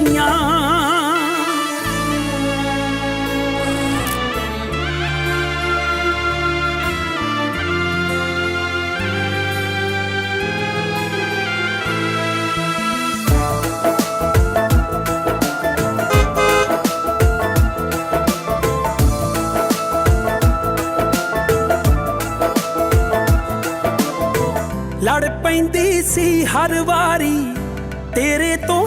ਖੇਡਣ ਲੜ ਪੈਂਦੀ ਸੀ ਹਰ ਵਾਰੀ ਤੇਰੇ ਤੋਂ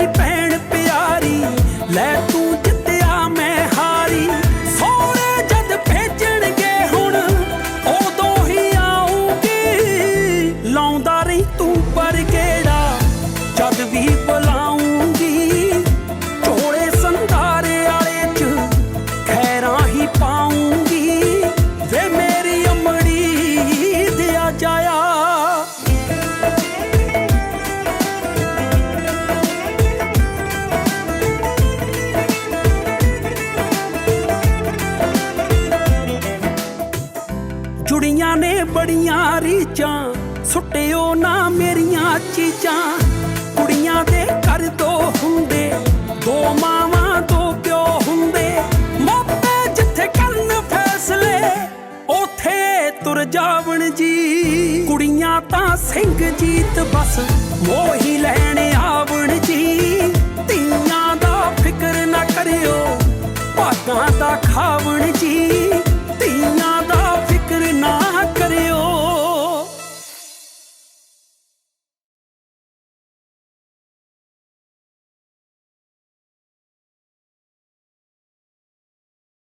ਵੀਰੇ ਭੈਣ ਪਿਆਰੀ, ਲੈ ਤੂੰ ਜਿੱਤਿਆ ਮੈਂ ਹਾਰੀ। ਸੋਹਣੇ ਜਦ ਭੇਜਣਗੇ ਹੁਣ, ਉਦੋਂ ਹੀ ਆਉਂਗੀ ਲਾਉਂਦਾ ਰਹੀ ਤੂੰ ਪਰ ਕਿਹੜਾ, ਜਦ ਵੀ ਬੁਲਾਉਂਗੀ ਝੋਲੇ ਸੰਧਾਰੇ ਵਾਲੇ ਚ ਖੈਰਾਂ ਹੀ ਪਾਉਂਗੀ ਵੇ ਮੇਰੀ ਅਮੜੀ, ਦਿਆ ਜਾਇਆ ਜੁੜੀਆਂ ਨੇ ਬੜੀਆਂ ਰੀਚਾਂ ਸੁੱਟਿਓ ਨਾ ਮੇਰੀਆਂ ਚੀਜ਼ਾਂ। ਕੁੜੀਆਂ ਦੇ ਘਰ ਦੋ ਹੁੰਦੇ, ਦੋ ਮਾਵਾਂ, ਦੋ ਪਿਓ ਹੁੰਦੇ। ਮਾਪੇ ਜਿੱਥੇ ਕਰਨ ਫੈਸਲੇ, ਉਥੇ ਤੁਰ ਜਾਵਣ ਜੀ। ਕੁੜੀਆਂ ਤਾਂ ਸਿੰਘ ਜੀਤ ਬਸ, ਮੋਹੀ ਲੈਣੇ